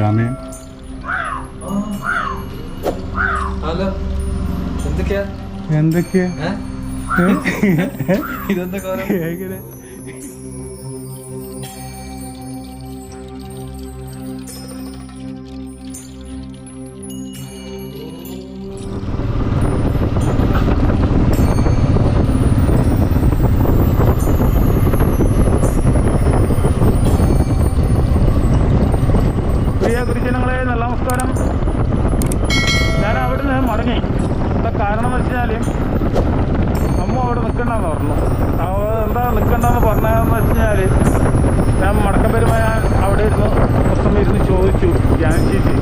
ശ്യാമയും hello എന്തൊക്കെയാ? എന്തൊക്കെയാ? ഇതെന്താ ഗുരുജനങ്ങളെ നല്ല നമസ്കാരം. ഞാൻ അവിടെ നിന്ന് മടങ്ങി. എന്താ കാരണം എന്ന് വെച്ചാൽ അമ്മ അവിടെ നിൽക്കണ്ടെന്ന് പറഞ്ഞു. എന്താ നിൽക്കണ്ടെന്ന് പറഞ്ഞതെന്ന് വെച്ച് കഴിഞ്ഞാൽ ഞാൻ മടക്കപ്പെരുമ ഞാൻ അവിടെ ഇരുന്ന്. പുറത്തും ഇരുന്ന് ചോദിച്ചു ധ്യാനിച്ചിട്ട്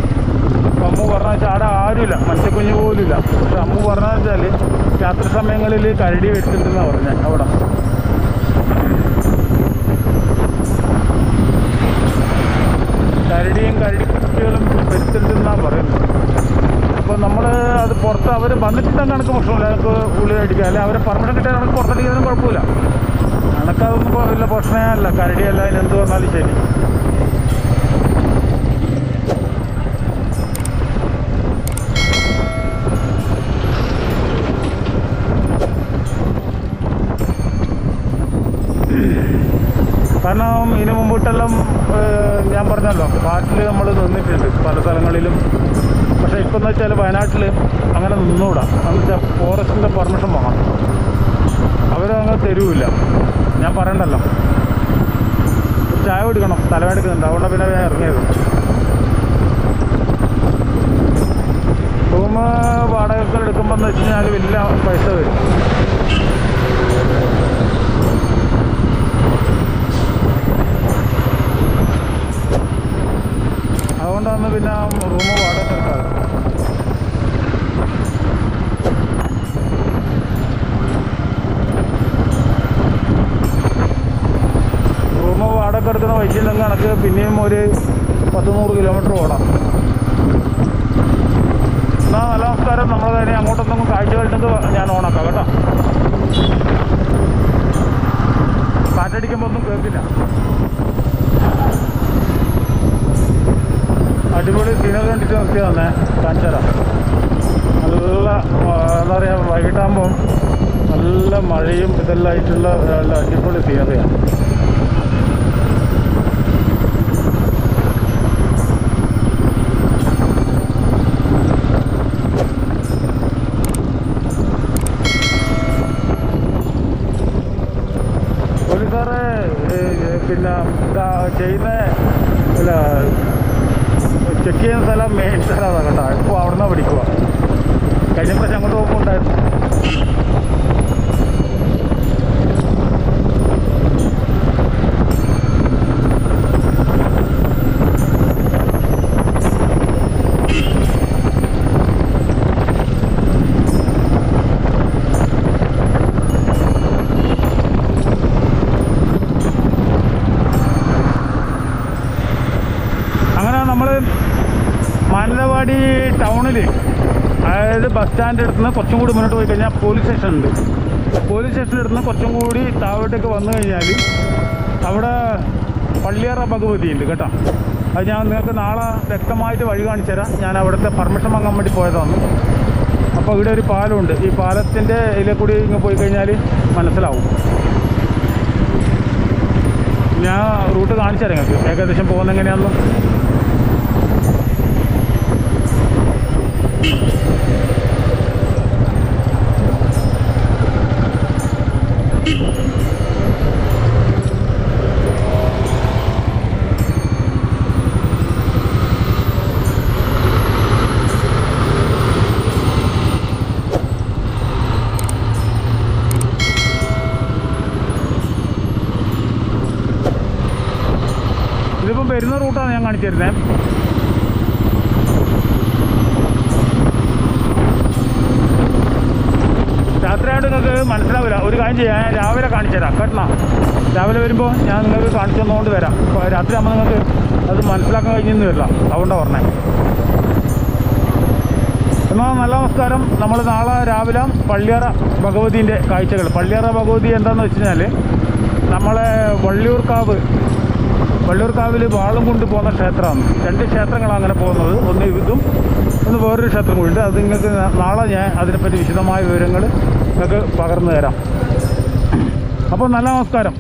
അപ്പം അമ്മ പറഞ്ഞ വെച്ചാൽ അവിടെ ആരുമില്ല. മനുഷ്യക്കുഞ്ഞ് പോലും ഇല്ല പക്ഷെ അമ്മ പറഞ്ഞ വെച്ചാൽ രാത്രി സമയങ്ങളിൽ കരടി വരുത്തുണ്ടെന്നാണ് പറഞ്ഞത് അവിടെ. കരടിയും കരടി കുട്ടികളും വരുത്തുണ്ടെന്നാണ് പറയുന്നത് അപ്പോൾ നമ്മൾ അത് പുറത്ത് അവർ വന്നിട്ട് കണക്ക് പ്രശ്നമില്ല നമുക്ക് ഉള്ളിൽ അടിക്കുക അല്ലെങ്കിൽ അവരെ പെർമിഷൻ കിട്ടിയാൽ നമുക്ക് പുറത്തടിക്കുന്നതിനും കുഴപ്പമില്ല. കണക്കതൊന്നും ഇപ്പോൾ വലിയ പ്രശ്നമേ അല്ല കരടിയല്ല അതിന് എന്ത് വന്നാലും ശരി. കാരണം ഇതിനു മുമ്പിട്ടെല്ലാം ഞാൻ പറഞ്ഞല്ലോ കാട്ടിൽ നമ്മൾ നിന്നിട്ടുണ്ട്. പല സ്ഥലങ്ങളിലും പക്ഷേ ഇപ്പം എന്ന് വെച്ചാൽ വയനാട്ടിൽ അങ്ങനെ നിന്നുകൂടാ എന്ന് വെച്ചാൽ ഫോറസ്റ്റിന്റെ പെർമിഷൻ വേണം. അവരങ്ങ് തരൂല്ല. ഞാൻ പറയണ്ടല്ലോ. ചായ കുടിക്കണം. തലവേടുക്കുന്നുണ്ട് അതുകൊണ്ട് പിന്നെ ഞാൻ ഇറങ്ങിയത്. റൂം വാടകകൾ എടുക്കുമ്പോൾ എന്ന് വെച്ച് കഴിഞ്ഞാൽ വലിയ പൈസ വരും. അതുകൊണ്ടാണ് പിന്നെ റൂം കണക്ക് പിന്നെയും ഒരു പത്ത് നൂറ് കിലോമീറ്റർ ഓടാം എന്നാ നല്ല നമസ്കാരം നമ്മൾ തന്നെ അങ്ങോട്ടൊന്നും കാഴ്ച കണ്ടിട്ട് ഞാൻ ഓണാക്കാം കേട്ടോ കാറ്റടിക്കുമ്പോൾ ഒന്നും കേൾക്കില്ല അടിപൊളി സീനറി കണ്ടിട്ട് നിർത്തി തന്നെ കാണിച്ചുതരാം നല്ല ആ, എന്താ പറയുക വൈകിട്ടാകുമ്പോൾ നല്ല മഴയും ഇതെല്ലാം ആയിട്ടുള്ള നല്ല അടിപൊളി സീനറിയാണ് പോലീസുകാരെ പിന്നെ ചെയ്യുന്ന? അല്ല ചെക്ക് ചെയ്യുന്ന സ്ഥലം മെയിൻ സ്ഥലമാണ് കേട്ടോ. ഇപ്പോൾ അവിടെ നിന്നാണ് പിടിക്കുക കഴിഞ്ഞ പ്രാവശ്യം അങ്ങോട്ട് പോകുമ്പോൾ ഉണ്ടായിരുന്നു അങ്ങനെ നമ്മൾ മാനന്തവാടി ടൗണിൽ അതായത് ബസ് സ്റ്റാൻഡ് അടുത്തുനിന്ന് കുറച്ചും കൂടി മുന്നോട്ട് പോയി കഴിഞ്ഞാൽ പോലീസ് സ്റ്റേഷൻ ഉണ്ട് പോലീസ് സ്റ്റേഷന്റെ അടുത്ത് നിന്ന് കുറച്ചും കൂടി താഴോട്ടേക്ക് വന്നു കഴിഞ്ഞാൽ അവിടെ പള്ളിയറ ഭഗവതി ഉണ്ട് കേട്ടോ. അത് ഞാൻ നിങ്ങൾക്ക് നാളെ വ്യക്തമായിട്ട് വഴി കാണിച്ചു തരാം. ഞാൻ അവിടുത്തെ പെർമിഷൻ വാങ്ങാൻ വേണ്ടി പോയതാണ്. അപ്പോൾ ഇവിടെ ഒരു പാലമുണ്ട്. ഈ പാലത്തിന്റെ ഇതിലെ കൂടി ഇങ്ങ് പോയി കഴിഞ്ഞാൽ മനസ്സിലാവും. ഞാൻ റൂട്ട് കാണിച്ചു തരാം ഏകദേശം പോകുന്ന എങ്ങനെയാണെന്ന് ഇതിപ്പോൾ വരുന്ന റൂട്ടാണ് ഞാൻ കാണിച്ചു തരുന്നേ രാത്രിയായിട്ട് നിങ്ങൾക്ക് മനസ്സിലാവില്ല. ഒരു കാര്യം ചെയ്യാം. ഞാൻ രാവിലെ കാണിച്ചു തരാം കേട്ടോ രാവിലെ വരുമ്പോൾ ഞാൻ നിങ്ങൾക്ക് കാണിച്ചു തന്നുകൊണ്ട് വരാം. രാത്രി ആകുമ്പോൾ നിങ്ങൾക്ക് അത് മനസ്സിലാക്കാൻ കഴിഞ്ഞെന്ന് വരില്ല. അതുകൊണ്ടാണ് പറഞ്ഞത് എന്നാൽ നല്ല നമസ്കാരം. നമ്മൾ നാളെ രാവിലെ പള്ളിയറ ഭഗവതിന്റെ കാഴ്ചകൾ. പള്ളിയറ ഭഗവതി എന്താണെന്ന് വെച്ച് കഴിഞ്ഞാൽ നമ്മളെ വള്ളിയൂർക്കാവ് വള്ളിയൂർക്കാവിൽ വാളും കൊണ്ട് പോകുന്ന ക്ഷേത്രമാണ്. രണ്ട് ക്ഷേത്രങ്ങളാണ് അങ്ങനെ പോകുന്നത്. ഒന്ന് ഇതും ഒന്ന് വേറൊരു ക്ഷേത്രം കൂടിയുണ്ട് അത് നിങ്ങൾക്ക് നാളെ ഞാൻ അതിനെപ്പറ്റി വിശദമായ വിവരങ്ങൾ നിങ്ങൾക്ക് പകർന്നു തരാം. അപ്പോൾ നല്ല നമസ്കാരം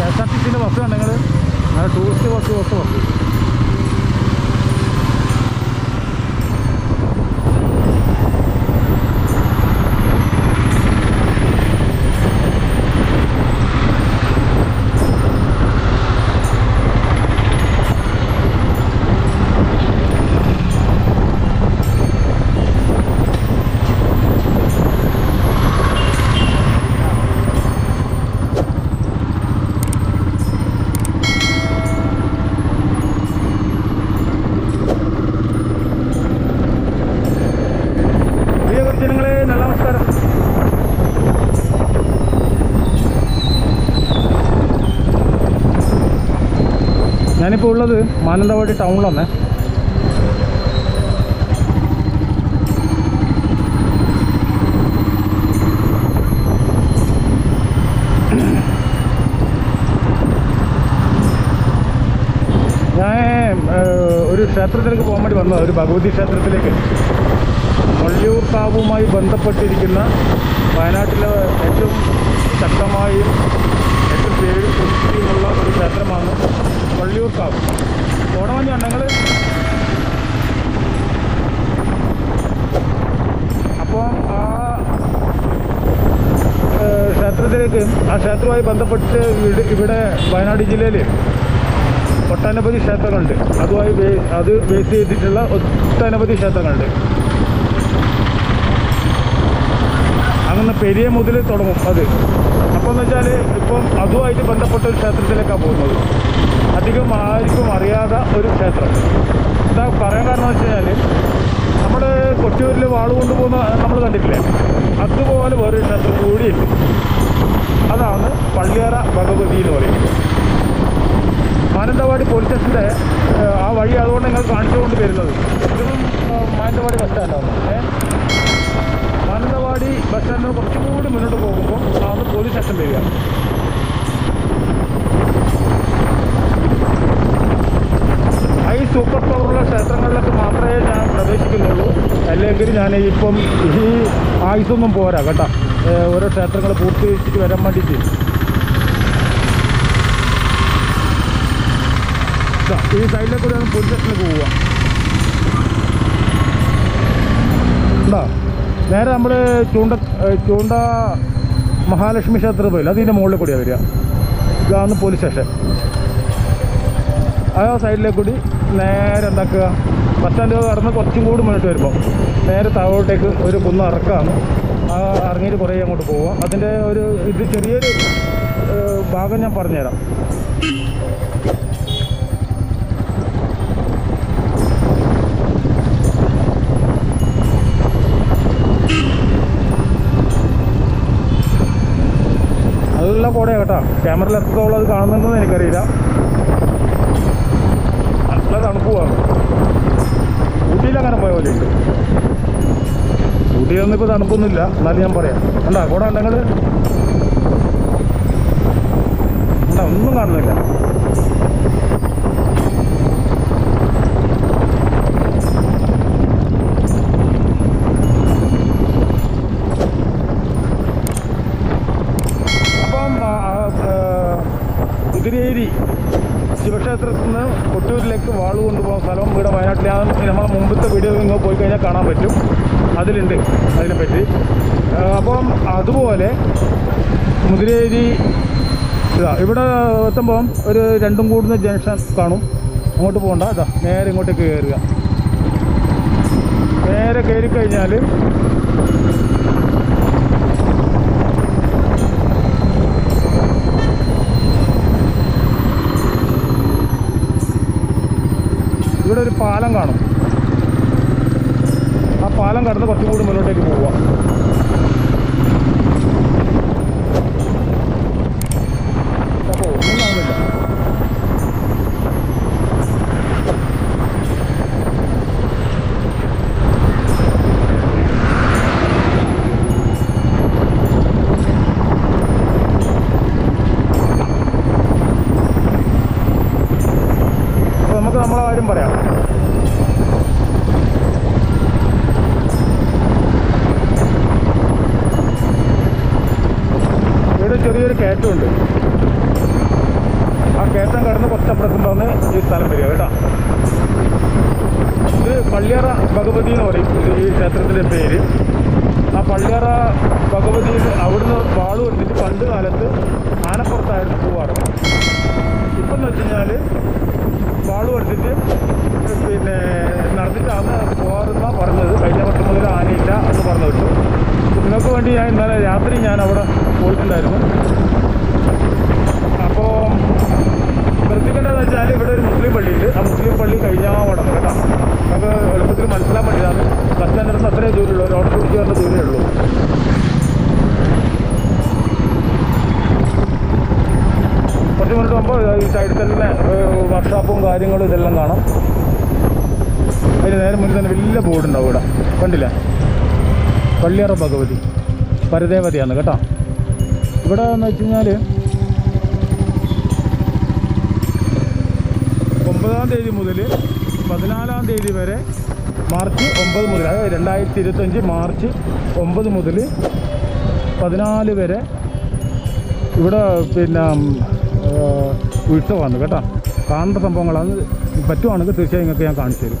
കെ എസ് ആർ ടി സിന്റെ ബസ് കണ്ടെങ്കിൽ ടൂറിസ്റ്റ് ബസ് ബസ് ബസ് പ്രിയ ജനങ്ങളെ നല്ല നമസ്കാരം ഞാനിപ്പോൾ ഉള്ളത് മാനന്തവാടി ടൗണിലാണ്. ഞാൻ ഒരു ക്ഷേത്രത്തിലേക്ക് പോകാൻ വേണ്ടി വന്നത് ഒരു ഭഗവതി ക്ഷേത്രത്തിലേക്ക്. വള്ളിയൂർ കാവുമായി ബന്ധപ്പെട്ടിരിക്കുന്ന വയനാട്ടിലെ ഏറ്റവും ശക്തമായും പേര് ഉള്ള ഒരു ക്ഷേത്രമാണ് വള്ളിയൂർ കാവ്. പോണമെന്ന് ഞങ്ങൾ അപ്പോൾ ആ ക്ഷേത്രത്തിലേക്ക് ആ ക്ഷേത്രവുമായി ബന്ധപ്പെട്ട് ഇവിടെ- ഇവിടെ വയനാട് ജില്ലയിൽ ഒട്ടനവധി ക്ഷേത്രങ്ങളുണ്ട്. അതുമായി അത് ബേസ് ചെയ്തിട്ടുള്ള ഒട്ടനവധി ക്ഷേത്രങ്ങളുണ്ട്. അങ്ങനെ പെരിയ മുതൽ തുടങ്ങും അത്. അപ്പോൾ എന്ന് വെച്ചാൽ ഇപ്പം അതുമായിട്ട് ബന്ധപ്പെട്ട ഒരു ക്ഷേത്രത്തിലേക്കാണ് പോകുന്നത്. അധികം ആർക്കും അറിയാത്ത ഒരു ക്ഷേത്രം. എന്താ പറയാൻ കാരണം വെച്ച് കഴിഞ്ഞാൽ നമ്മൾ കൊട്ടിയൂരിൽ വാൾ കൊണ്ടുപോകുന്ന നമ്മൾ കണ്ടിട്ടില്ലേ? അതുപോലെ വേറെ ക്ഷേത്രം കൂടിയില്ല അതാണ് പള്ളിയറ ഭഗവതി എന്ന് പറയുന്നത്. മാനന്തവാടി പോലീസ് സ്റ്റേഷന്റെ ആ വഴി അതുകൊണ്ട് നിങ്ങൾ കാണിച്ചുകൊണ്ട് വരുന്നത്. ഇതും മാനന്തവാടി ബസ് സ്റ്റാൻഡാണ് ഏഹ് മാനന്തവാടി ബസ് സ്റ്റാൻഡിന് കുറച്ചും കൂടി മുന്നോട്ട് പോകുമ്പോൾ ആണ് പോലീസ് സ്റ്റേഷൻ വരിക. ഈ സൂപ്പർ പവറുള്ള ക്ഷേത്രങ്ങളിലൊക്കെ മാത്രമേ ഞാൻ പ്രവേശിക്കുന്നുള്ളൂ. അല്ലെങ്കിൽ ഞാൻ ഇപ്പം ഈ ആയുസൊന്നും പോരാ കേട്ടോ. ഓരോ ക്ഷേത്രങ്ങൾ പൂർത്തീകരിച്ചിട്ട് വരാൻ വേണ്ടിയിട്ട്. ഈ സൈഡിലേക്ക് കൂടെ പോലീസ് സ്റ്റേഷനിലേക്ക് പോവുക. ഉണ്ടോ നേരെ നമ്മൾ ചൂണ്ട ചൂണ്ട മഹാലക്ഷ്മി ക്ഷേത്രത്തിൽ പോയില്ല? അതിന്റെ മുകളിൽ കൂടിയാണ് വരിക. ഇതാണ് പോലീസ് സ്റ്റേഷൻ. ആ സൈഡിലേക്ക് കൂടി നേരെ എന്താക്കുക? ബസ് സ്റ്റാൻഡ് കടന്ന് കുറച്ചും കൂടി മുന്നോട്ട് വരുമ്പോൾ നേരെ താഴോട്ടേക്ക് ഒരു കുന്ന് ഇറക്കാണ് ആ ഇറങ്ങിയിട്ട് കുറേ അങ്ങോട്ട് പോവുക. അതിന്റെ ഒരു ഇത് ചെറിയൊരു ഭാഗം ഞാൻ പറഞ്ഞുതരാം. അതുള്ള കോടയാ കേട്ടോ. ക്യാമറയിൽ എത്രത്തോളം അത് കാണുന്നുണ്ടെന്ന് എനിക്കറിയില്ല. നല്ല തണുപ്പുമാണ് ഊട്ടിയിൽ അങ്ങനെ പോയ പോലെ ഉണ്ട്. ഊട്ടിയിലൊന്നും ഇപ്പോൾ തണുപ്പൊന്നുമില്ല. എന്നാലും ഞാൻ പറയാം. ഉണ്ടാ കോട ഉണ്ടെങ്കിൽ ഉണ്ടാ ഒന്നും കാണുന്നില്ല അപ്പം ആ, ആ, കുതിരേരി ശിവക്ഷേത്രത്തിൽ നിന്ന് കൊട്ടൂരിലേക്ക് വാൾ കൊണ്ടുപോകുന്ന സ്ഥലം ഇവിടെ വയനാട്ടിലെ ആ നമ്മളെ മുമ്പത്തെ വീഡിയോ നിങ്ങൾ പോയി കഴിഞ്ഞാൽ കാണാൻ പറ്റും അതിലുണ്ട് അതിനെപ്പറ്റി. അപ്പം അതുപോലെ മുതിരേരി ഇതാ ഇവിടെ എത്തുമ്പം ഒരു രണ്ടും കൂടുന്ന ജംഗ്ഷൻ കാണും. അങ്ങോട്ട് പോകണ്ട ഇതാ നേരെ ഇങ്ങോട്ടേക്ക് കയറുക. നേരെ കയറി കഴിഞ്ഞാൽ പാലം കാണും. പാലം കടന്ന് കുറച്ചും കൂടി മുന്നോട്ടേക്ക് പോവുക അപ്പോൾ ഒന്നും കാണുന്നില്ല അപ്പോൾ നമുക്ക് നമ്മളെ കാര്യം പറയാം ഇവിടെ ചെറിയൊരു കയറ്റമുണ്ട് ആ കയറ്റം കടന്ന് കുറച്ചപ്പുറത്തുണ്ടാവുന്ന ഈ സ്ഥലം വരിക കേട്ടോ ഇത് പള്ളിയറ ഭഗവതി എന്ന് പറയും. ഈ ക്ഷേത്രത്തിന്റെ പേര്. ആ പള്ളിയറ ഭഗവതി അവിടുന്ന് വാൾ എടുത്തിട്ട് പണ്ട് കാലത്ത് ആനപ്പുറത്തായിരുന്നു പോവാറ് ഇപ്പം എന്ന് വെച്ച് കഴിഞ്ഞാൽ വാൾ എടുത്തിട്ട് പിന്നെ നടന്നിട്ടാണ് പോകാറെന്നാ പറഞ്ഞത് കഴിഞ്ഞ വർഷം മുതൽ ആനയില്ല എന്ന് പറഞ്ഞു നിങ്ങൾക്ക് വേണ്ടി ഞാൻ ഇന്നലെ രാത്രി ഞാൻ അവിടെ പോയിട്ടുണ്ടായിരുന്നു. ശ്രദ്ധിക്കേണ്ടതെന്ന് വെച്ചാൽ ഇവിടെ ഒരു മുസ്ലിം പള്ളിയുണ്ട്. ആ മുസ്ലിം പള്ളി കഴിഞ്ഞാൽ വടം കേട്ടോ. നമുക്ക് എളുപ്പത്തിൽ മനസ്സിലാൻ പറ്റിയതാണ്. ബസ് സ്റ്റാൻഡിൽ നിന്ന് അത്രയും ദൂരമുള്ളൂ. ഒരു ഓട്ടോ പിടിച്ച് വരുന്ന ദൂരമേ ഉള്ളൂ. കുറച്ച് മിനിറ്റ് മുമ്പ് ഈ സൈഡിൽ തന്നെ വർക്ക്ഷോപ്പും കാര്യങ്ങളും ഇതെല്ലാം കാണാം. അതിന് നേരെ മുന്നിൽ തന്നെ വലിയ ബോർഡ് ഉണ്ടാവും ഇവിടെ. കണ്ടില്ല? പള്ളിയറ ഭഗവതി. പരദേവതയാണ് കേട്ടോ. ഇവിടെ എന്ന് വെച്ച് കഴിഞ്ഞാൽ ഒമ്പതാം തീയതി മുതൽ പതിനാലാം തീയതി വരെ മാർച്ച് ഒമ്പത് മുതൽ അതായത് രണ്ടായിരത്തി ഇരുപത്തഞ്ച് മാർച്ച് ഒമ്പത് മുതൽ പതിനാല് വരെ ഇവിടെ പിന്നെ ഉത്സവമാണ് കേട്ടോ. കാണേണ്ട സംഭവങ്ങളാണ്. പറ്റുവാണെങ്കിൽ തീർച്ചയായും നിങ്ങൾക്ക് ഞാൻ കാണിച്ചു തരും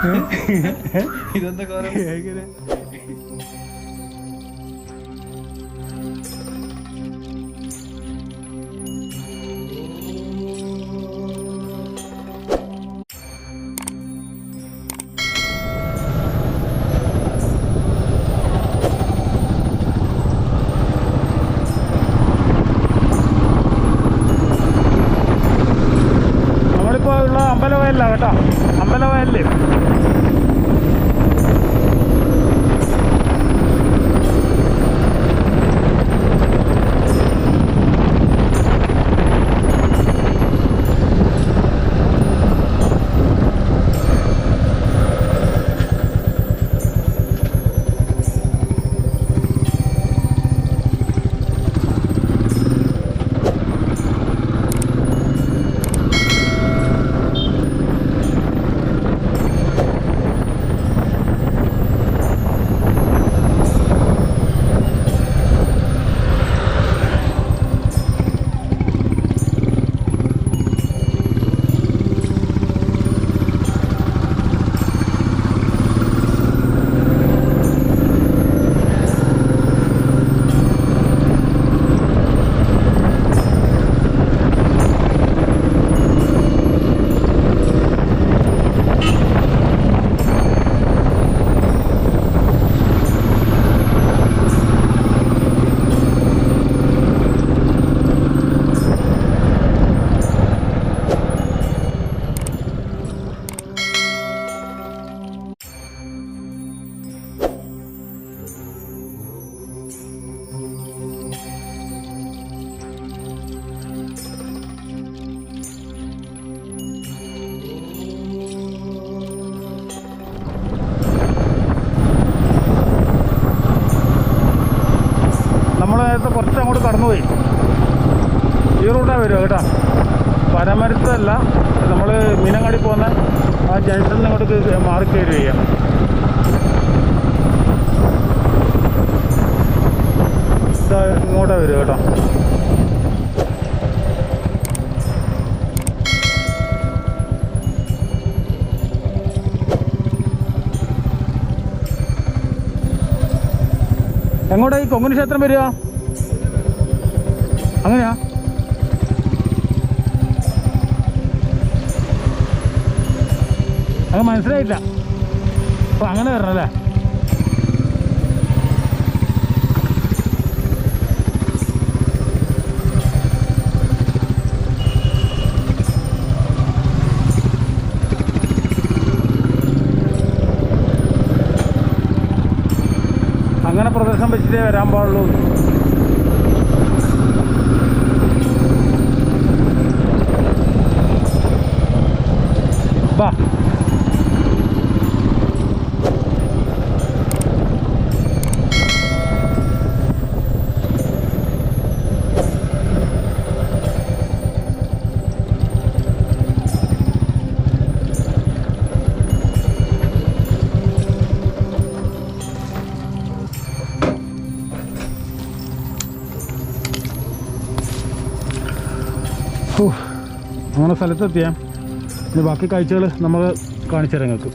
ഇതെന്താ അങ്ങോട്ട് കടന്നുപോയി. ഈ റൂട്ടാണ് വരിക കേട്ടോ. പരമരത്തല്ല നമ്മൾ മീനങ്ങാടി പോകുന്ന ആ ജംഗ്ഷനിൽ അങ്ങോട്ട് കേ- മാറി കയറി ചെയ്യാം ഇങ്ങോട്ടാണ് വരിക കേട്ടോ. എങ്ങോട്ടാ ഈ കൊങ്ങുനി ക്ഷേത്രം വരിക? അങ്ങനെയാ? അത് മനസ്സിലായില്ല. അപ്പൊ അങ്ങനെ വരണം അല്ലേ? അങ്ങനെ പ്രദർശനം വെച്ചിട്ടേ വരാൻ പാടുള്ളൂ. ഓ സ്ഥലത്തെത്തിയാൽ ബാക്കി കാഴ്ചകൾ നമ്മൾ കാണിച്ചു തരാം നിങ്ങൾക്ക്.